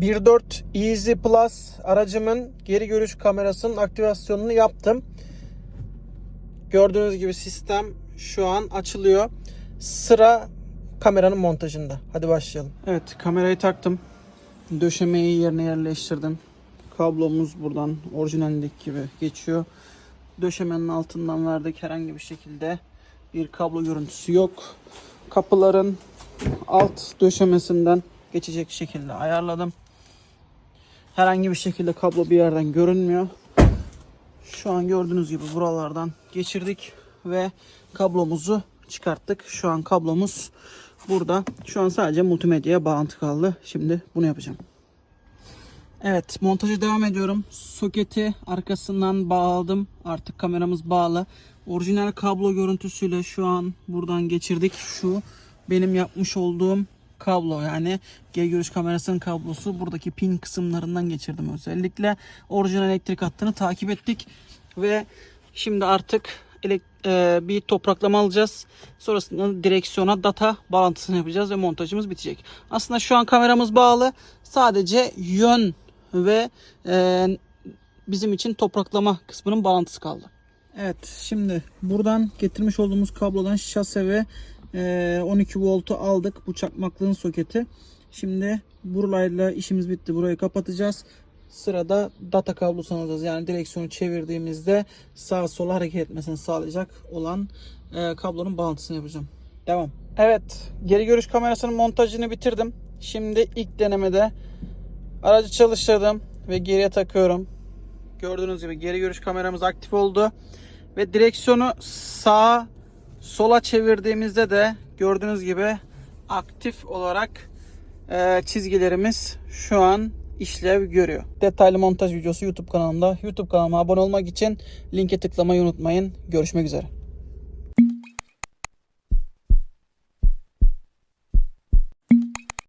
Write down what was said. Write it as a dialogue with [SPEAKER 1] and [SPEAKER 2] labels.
[SPEAKER 1] 1.4 Easy Plus aracımın geri görüş kamerasının aktivasyonunu yaptım. Gördüğünüz gibi sistem şu an açılıyor. Sıra kameranın montajında. Hadi başlayalım. Evet kamerayı taktım. Döşemeyi yerine yerleştirdim. Kablomuz buradan orijinalindeki gibi geçiyor. Döşemenin altından verdik. Herhangi bir şekilde bir kablo görüntüsü yok. Kapıların alt döşemesinden geçecek şekilde ayarladım. Herhangi bir şekilde kablo bir yerden görünmüyor. Şu an gördüğünüz gibi buralardan geçirdik ve kablomuzu çıkarttık. Şu an kablomuz burada. Şu an sadece multimedyaya bağlantı kaldı. Şimdi bunu yapacağım. Evet montaja devam ediyorum. Soketi arkasından bağladım. Artık kameramız bağlı. Orijinal kablo görüntüsüyle şu an buradan geçirdik. Şu benim yapmış olduğum kablo yani geri görüş kamerasının kablosu buradaki pin kısımlarından geçirdim özellikle. Orijinal elektrik hattını takip ettik ve şimdi artık e, bir topraklama alacağız. Sonrasında direksiyona data bağlantısını yapacağız ve montajımız bitecek. Aslında şu an kameramız bağlı. Sadece yön ve e, bizim için topraklama kısmının bağlantısı kaldı. Evet şimdi buradan getirmiş olduğumuz kablodan şase ve 12 voltu aldık. Bu çakmaklığın soketi. Şimdi buralarla işimiz bitti. Burayı kapatacağız. Sırada data kablosunu alacağız. Yani direksiyonu çevirdiğimizde sağa sola hareket etmesini sağlayacak olan e, kablonun bağlantısını yapacağım. Devam. Evet geri görüş kamerasının montajını bitirdim. Şimdi ilk denemede aracı çalıştırdım ve geriye takıyorum. Gördüğünüz gibi geri görüş kameramız aktif oldu. Ve direksiyonu sağa sola çevirdiğimizde de gördüğünüz gibi aktif olarak e, çizgilerimiz şu an işlev görüyor. Detaylı montaj videosu YouTube kanalımda. YouTube kanalıma abone olmak için linke tıklamayı unutmayın. Görüşmek üzere.